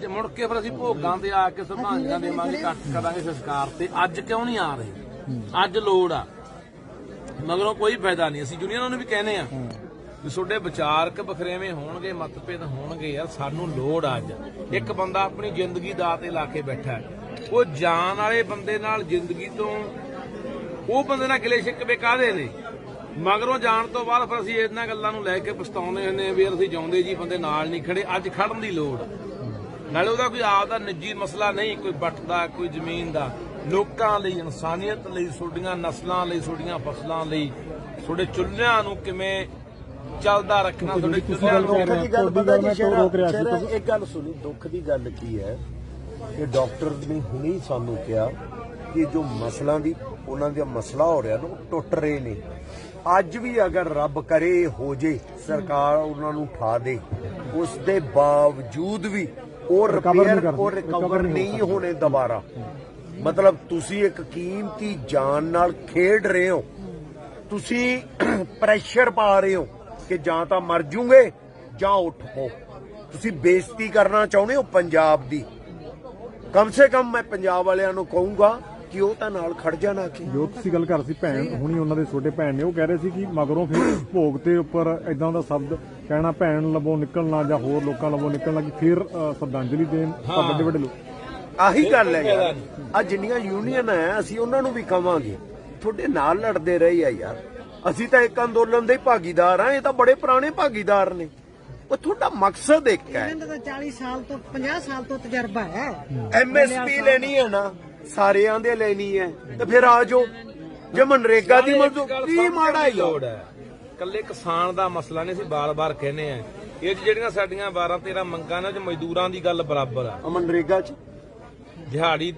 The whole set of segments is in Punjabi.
ਜੇ ਮੁੜ ਕੇ ਫਿਰ ਅਸੀਂ ਭੋਗਾਂ ਤੇ ਆ ਕੇ ਸ਼ਰਧਾਂਜਲੀਆਂ ਦੇਵਾਂਗੇ ਇਕੱਠ ਕਰਾਂਗੇ ਸੰਸਕਾਰ ਤੇ। ਅੱਜ ਕਿਉਂ ਨਹੀਂ ਆ ਰਹੇ? ਅੱਜ ਲੋੜ ਆ। ਮਗਰੋਂ ਕੋਈ ਫਾਇਦਾ ਨਹੀਂ। ਅਸੀਂ ਜੁਨੀਅਰਾਂ ਨੂੰ ਵੀ ਕਹਿੰਦੇ ਆ ਵੀ ਤੁਹਾਡੇ ਵਿਚਾਰਕ ਬਖਰੇਵੇਂ ਹੋਣਗੇ, ਮਤਭੇਦ ਹੋਣਗੇ ਯਾਰ, ਸਾਨੂੰ ਲੋੜ ਆ ਅੱਜ। ਇੱਕ ਬੰਦਾ ਆਪਣੀ ਜ਼ਿੰਦਗੀ ਦਾ ਤੇ ਲਾ ਕੇ ਬੈਠਾ ਹੈ। ਉਹ ਜਾਨ ਵਾਲੇ ਬੰਦੇ ਨਾਲ ਜ਼ਿੰਦਗੀ ਤੋਂ ਉਹ ਬੰਦੇ ਨਾਲ ਗਿਲੇ ਸ਼ਿਕਵੇ ਕਾਹਦੇ ਨੇ? ਮਗਰੋਂ ਜਾਣ ਤੋਂ ਬਾਅਦ ਫਿਰ ਅਸੀਂ ਇਹਨਾਂ ਗੱਲਾਂ ਨੂੰ ਲੈ ਕੇ ਪਛਤਾਉਂਦੇ ਹੁੰਦੇ ਹਾਂ ਵੀ ਯਾਰ ਅਸੀਂ ਜਾਉਂਦੇ ਜੀ, ਬੰਦੇ ਨਾਲ ਨਹੀਂ ਖੜੇ। ਅੱਜ ਖੜਨ ਦੀ ਲੋੜ ਨਾਲੇ ਉਹਦਾ ਕੋਈ ਆਪ ਦਾ ਨਿੱਜੀ ਮਸਲਾ ਨਹੀਂ ਕੋਈ ਬੱਟ ਦਾ ਕੋਈ ਜ਼ਮੀਨ ਦਾ। ਲੋਕਾਂ ਲਈ ਇਨਸਾਨੀਅਤ ਲਈ ਤੁਹਾਡੀਆਂ ਨਸਲਾਂ ਲਈ ਤੁਹਾਡੀਆਂ ਫਸਲਾਂ ਲਈ ਤੁਹਾਡੇ ਚੁੱਲ੍ਹਿਆਂ ਨੂੰ ਕਿਵੇਂ ਚੱਲਦਾ ਰੱਖਣਾ ਤੁਹਾਡੇ ਚੁੱਲ੍ਹਿਆਂ ਨੂੰ ਦੁੱਖ ਦੀ ਗੱਲ ਪਤਾ ਜੀ ਸ਼ੇਰਾ ਇੱਕ ਗੱਲ ਸੁਣੀ ਦੁੱਖ ਦੀ ਗੱਲ ਕੀ ਹੈ ਕਿ ਡਾਕਟਰ ਨੇ ਹੁਣੀ ਸਾਨੂੰ ਕਿਹਾ ਕਿ ਜੋ ਮਸਲਾਂ ਦੀ ਉਹਨਾਂ ਦਾ ਮਸਲਾ ਹੋ ਰਿਹਾ ਨਾ ਉਹ ਟੁੱਟ ਰਹੇ ਨੇ। ਅੱਜ ਵੀ ਅਗਰ ਰੱਬ ਕਰੇ ਹੋ ਜੇ ਸਰਕਾਰ ਉਹਨਾਂ ਨੂੰ ਉਠਾ ਦੇ ਉਸ ਦੇ ਬਾਵਜੂਦ ਵੀ ਉਹ ਰਿਪੇਅਰ ਉਹ ਰਿਕਵਰ ਨਹੀਂ ਨਹੀਂ ਹੋਣੇ ਦੁਬਾਰਾ। ਮਤਲਬ ਤੁਸੀਂ ਇੱਕ ਕੀਮਤੀ ਜਾਨ ਨਾਲ ਖੇਡ ਰਹੇ ਹੋ। ਤੁਸੀਂ ਪ੍ਰੈਸ਼ਰ ਪਾ ਰਹੇ ਹੋ ਕਿ ਜਾਂ ਤਾਂ ਮਰ ਜੂਗੇ ਜਾਂ ਉੱਠ ਪੋ ਤੁਸੀਂ ਬੇਇੱਜ਼ਤੀ ਕਰਨਾ ਚਾਹੁੰਦੇ ਹੋ ਪੰਜਾਬ ਦੀ। ਕਮ ਸੇ ਕਮ ਮੈਂ ਪੰਜਾਬ ਵਾਲਿਆਂ ਨੂੰ ਕਹੂੰਗਾ ਕਿ ਉਹ ਤਾਂ ਨਾਲ ਖੜ ਜਾਣਾ ਕਿ? ਜੋ ਤੁਸੀਂ ਗੱਲ ਕਰ ਸੀ ਭੈਣ ਹੁਣੀ ਉਹਨਾਂ ਦੇ ਛੋਟੇ ਭੈਣ ਨੇ ਉਹ ਕਹਿ ਰਹੇ ਸੀ ਕਿ ਮਗਰੋਂ ਫਿਰ ਭੋਗ ਤੇ ਉੱਪਰ ਇਦਾਂ ਦਾ ਸ਼ਬਦ ਕਹਿਣਾ ਭੈਣ ਲਵੋ ਨਿਕਲਣਾ ਜਾਂ ਹੋਰ ਲੋਕਾਂ ਲਵੋ ਨਿਕਲਣਾ ਕਿ ਫਿਰ ਸ਼ਰਧਾਂਜਲੀ ਦੇਣ ਤਾਂ ਵੱਡੇ ਵੱਡੇ ਲੋਕ। ਆਹੀ ਗੱਲ ਹੈ ਯਾਰ। ਆ ਜਿੰਨੀਆਂ ਯੂਨੀਅਨ ਹੈ ਅਸੀਂ ਉਹਨਾਂ ਨੂੰ ਵੀ ਕਵਾਂਗੇ। ਤੁਹਾਡੇ ਨਾਲ ਲੜਦੇ ਰਹੇ ਆ ਯਾਰ। ਅਸੀਂ ਤਾਂ ਇੱਕ ਅੰਦੋਲਨ ਦੇ ਭਾਗੀਦਾਰ ਆ ਇਹ ਤਾਂ ਬੜੇ ਪੁਰਾਣੇ ਭਾਗੀਦਾਰ ਨੇ। ਉਹ ਤੁਹਾਡਾ ਮਕਸਦ ਇੱਕ ਹੈ। ਇਹਨਾਂ ਦਾ ਤਾਂ 40 ਸਾਲ ਤੋਂ 50 ਸਾਲ ਤੋਂ ਤਜਰਬਾ ਹੈ। ਐਮਐਸਪੀ ਲੈਣੀ ਹੈ ਨਾ। ਸਾਰਿਆਂ ਦੇ ਲੈਣੀ ਹੈ ਤੇ ਫਿਰ ਆ ਜਾਓ। ਜੇ ਮਨਰੇਗਾ ਦੀ ਮਜ਼ਦੂਰ ਕੀ ਮਾੜਾ ਹੈ ਲੋੜ ਹੈ ਕੱਲੇ ਕਿਸਾਨ ਦਾ ਮਸਲਾ ਨਹੀਂ ਅਸੀਂ ਬਾਰ-ਬਾਰ ਕਹਿੰਦੇ ਆ ਇਹ 'ਚ ਜਿਹੜੀਆਂ ਸਾਡੀਆਂ 12 13 ਮੰਗਾਂ ਨੇ ਉਹ 'ਚ ਮਜ਼ਦੂਰਾਂ ਦੀ ਗੱਲ ਬਰਾਬਰ ਆ। ਮਨਰੇਗਾ ਚ? ਦਿਹਾੜੀ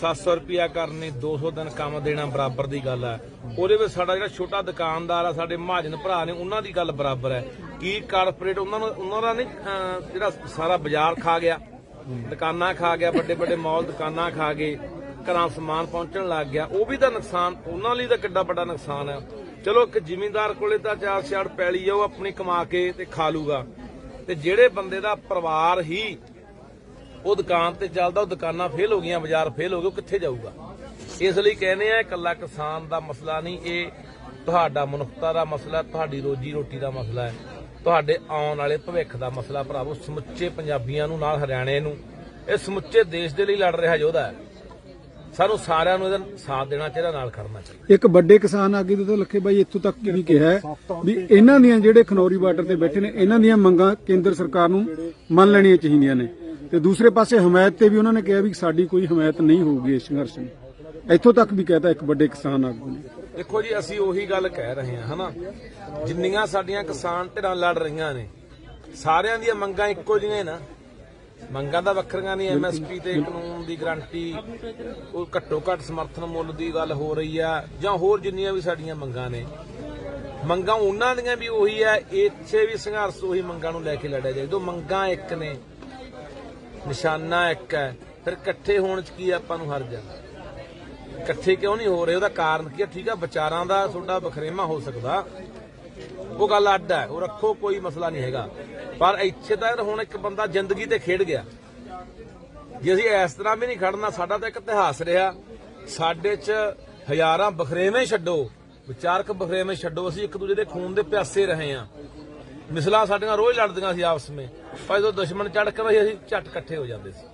700 ਰੁਪਿਆ ਕਰਨੀ 200 ਦਿਨ ਕੰਮ ਦੇਣਾ ਬਰਾਬਰ ਦੀ ਗੱਲ ਹੈ ਉਹਦੇ ਵਿੱਚ ਸਾਡਾ ਜਿਹੜਾ ਛੋਟਾ ਦੁਕਾਨਦਾਰ ਆ ਸਾਡੇ ਮਹਾਜਨ ਭਰਾ ਨੇ ਉਹਨਾਂ ਦੀ ਗੱਲ ਬਰਾਬਰ ਹੈ ਕੀ ਕਾਰਪੋਰੇਟ ਉਹਨਾਂ ਨੂੰ ਉਹਨਾਂ ਦਾ ਨਹੀਂ ਜਿਹੜਾ ਸਾਰਾ ਬਾਜ਼ਾਰ ਖਾ ਗਿਆ। ਦੁਕਾਨਾਂ ਖਾ ਗਿਆ, ਵੱਡੇ ਵੱਡੇ ਮਾਲ ਦੁਕਾਨਾਂ ਖਾ ਗਏ, ਘਰਾਂ ਸਮਾਨ ਪਹੁੰਚਣ ਲੱਗ ਗਿਆ। ਉਹ ਵੀ ਤਾਂ ਨੁਕਸਾਨ, ਉਹਨਾਂ ਲਈ ਤਾਂ ਕਿੱਡਾ ਵੱਡਾ ਨੁਕਸਾਨ ਹੈ ਚਲੋ ਇੱਕ ਜ਼ਿਮੀਂਦਾਰ ਕੋਲੇ ਤਾਂ ਚਾਰ ਛੜ ਪੈਲੀ ਆ, ਉਹ ਆਪਣੀ ਕਮਾ ਕੇ ਤੇ ਖਾ ਲੂਗਾ। ਤੇ ਜਿਹੜੇ ਬੰਦੇ ਦਾ ਪਰਿਵਾਰ ਹੀ ਉਹ ਦੁਕਾਨ ਤੇ ਚੱਲਦਾ, ਉਹ ਦੁਕਾਨਾਂ ਫੇਲ ਹੋ ਗਈਆਂ, ਬਾਜ਼ਾਰ ਫੇਲ ਹੋ ਗਏ, ਉਹ ਕਿੱਥੇ ਜਾਊਗਾ? ਇਸ ਲਈ ਕਹਿੰਦੇ ਆ, ਇਕੱਲਾ ਕਿਸਾਨ ਦਾ ਮਸਲਾ ਨਹੀਂ, ਇਹ ਤੁਹਾਡਾ ਮਨੁੱਖਤਾ ਦਾ ਮਸਲਾ, ਤੁਹਾਡੀ ਰੋਜੀ ਰੋਟੀ ਦਾ ਮਸਲਾ ਹੈ। ਤੁਹਾਡੇ ਆਉਣ ਵਾਲੇ ਭਵਿੱਖ ਦਾ ਮਸਲਾ ਭਰਾਵੋ, ਸਮੁੱਚੇ ਪੰਜਾਬੀਆਂ ਨੂੰ, ਨਾਲ ਹਰਿਆਣੇ ਨੂੰ। ਇਹ ਸਮੁੱਚੇ ਦੇਸ਼ ਦੇ ਲਈ ਲੜ ਰਿਹਾ ਯੋਧਾ ਹੈ। ਸਾਨੂੰ ਸਾਰਿਆਂ ਨੂੰ ਇਹਦਾ ਸਾਥ ਦੇਣਾ ਚਾਹੀਦਾ, ਨਾਲ ਖੜਨਾ ਚਾਹੀਦਾ। ਇੱਕ ਵੱਡੇ ਕਿਸਾਨ ਆਗੂ ਦੇ ਤਾਂ ਲੱਖੇ ਬਾਈ, ਇੱਥੋਂ ਤੱਕ ਵੀ ਕਿਹਾ ਵੀ ਇਹਨਾਂ ਦੀਆਂ ਜਿਹੜੇ ਖਨੌਰੀ ਬਾਰਡਰ ਤੇ ਬੈਠੇ ਨੇ, ਇਹਨਾਂ ਦੀਆਂ ਮੰਗਾਂ ਕੇਂਦਰ ਸਰਕਾਰ ਨੂੰ ਮੰਨ ਲੈਣੀਆਂ ਚਾਹੀਦੀਆਂ ਨੇ। ਤੇ ਦੂਸਰੇ ਪਾਸੇ ਹਮਾਇਤ ਤੇ ਵੀ ਉਹਨਾਂ ਨੇ ਕਿਹਾ ਵੀ ਸਾਡੀ ਕੋਈ ਹਮਾਇਤ ਨਹੀਂ ਹੋਊਗੀ ਇਸ ਸੰਘਰਸ਼ ਨੂੰ। ਇੱਥੋਂ ਤੱਕ ਵੀ ਕਹਿਤਾ ਇੱਕ ਵੱਡੇ ਕਿਸਾਨ ਆਗੂ ਨੇ। ਦੇਖੋ ਜੀ ਅਸੀਂ ਉਹੀ ਗੱਲ ਕਹਿ ਰਹੇ ਹਾਂ ਹਨਾ? ਜਿੰਨੀਆਂ ਸਾਡੀਆਂ ਕਿਸਾਨ ਧਿਰਾਂ ਲੜ ਰਹੀਆਂ ਨੇ ਸਾਰਿਆਂ ਦੀਆਂ ਮੰਗਾਂ ਇੱਕੋ ਜਿਹੀਆਂ ਹੀ ਨਾ। ਮੰਗਾਂ ਤਾਂ ਵੱਖਰੀਆਂ ਨਹੀਂ ਐਮਐਸਪੀ ਤੇ ਕਾਨੂੰਨ ਦੀ ਗਾਰੰਟੀ ਉਹ ਘੱਟੋ ਘੱਟ ਸਮਰਥਨ ਮੁੱਲ ਦੀ ਗੱਲ ਹੋ ਰਹੀ ਆ ਜਾਂ ਹੋਰ ਜਿੰਨੀਆਂ ਵੀ ਸਾਡੀਆਂ ਮੰਗਾਂ ਨੇ। ਮੰਗਾਂ ਉਹਨਾਂ ਦੀਆਂ ਵੀ ਉਹੀ ਆ ਇੱਥੇ ਵੀ ਸੰਘਰਸ਼ ਉਹੀ ਮੰਗਾਂ ਨੂੰ ਲੈ ਕੇ ਲੜਿਆ ਜਾਏ। ਜਦੋਂ ਮੰਗਾਂ ਇੱਕ ਨੇ ਨਿਸ਼ਾਨਾ ਇੱਕ ਹੈ ਫਿਰ ਇਕੱਠੇ ਹੋਣ ਚ ਕੀ ਆਪਾਂ ਨੂੰ ਹਰਜ ਆ ਇਕੱਠੇ ਕਿਉਂ ਨਹੀਂ ਹੋ ਰਹੇ? ਉਹਦਾ ਕਾਰਨ ਕੀ ਹੈ ਠੀਕ ਆ, ਵਿਚਾਰਾਂ ਦਾ ਤੁਹਾਡਾ ਬਖਰੇਵਾ ਹੋ ਸਕਦਾ। ਉਹ ਗੱਲ ਅੱਡ ਹੈ, ਉਹ ਰੱਖੋ, ਕੋਈ ਮਸਲਾ ਨਹੀਂ ਹੈਗਾ। ਪਰ ਇੱਥੇ ਤਾਂ ਹੁਣ ਇੱਕ ਬੰਦਾ ਜ਼ਿੰਦਗੀ ਤੇ ਖੇਡ ਗਿਆ। ਜੇ ਅਸੀਂ ਇਸ ਤਰ੍ਹਾਂ ਵੀ ਨਹੀਂ ਖੜਨਾ, ਸਾਡਾ ਤਾਂ ਇੱਕ ਇਤਿਹਾਸ ਰਿਹਾ। ਸਾਡੇ 'ਚ ਹਜ਼ਾਰਾਂ ਬਖਰੇਵੇਂ ਛੱਡੋ। ਵਿਚਾਰਕ ਬਖਰੇਵੇਂ ਛੱਡੋ। ਅਸੀਂ ਇੱਕ ਦੂਜੇ ਦੇ ਖੂਨ ਦੇ ਪਿਆਸੇ ਰਹੇ ਹਾਂ। ਮਿਸਲਾਂ ਸਾਡੀਆਂ ਰੋਜ਼ ਲੜਦੀਆਂ ਸੀ ਆਪਸ ਵਿੱਚ। ਪਰ ਜਦੋਂ ਦੁਸ਼ਮਣ ਚੜ ਕੇ ਅਸੀਂ ਝੱਟ ਇਕੱਠੇ ਹੋ ਜਾਂਦੇ ਸੀ।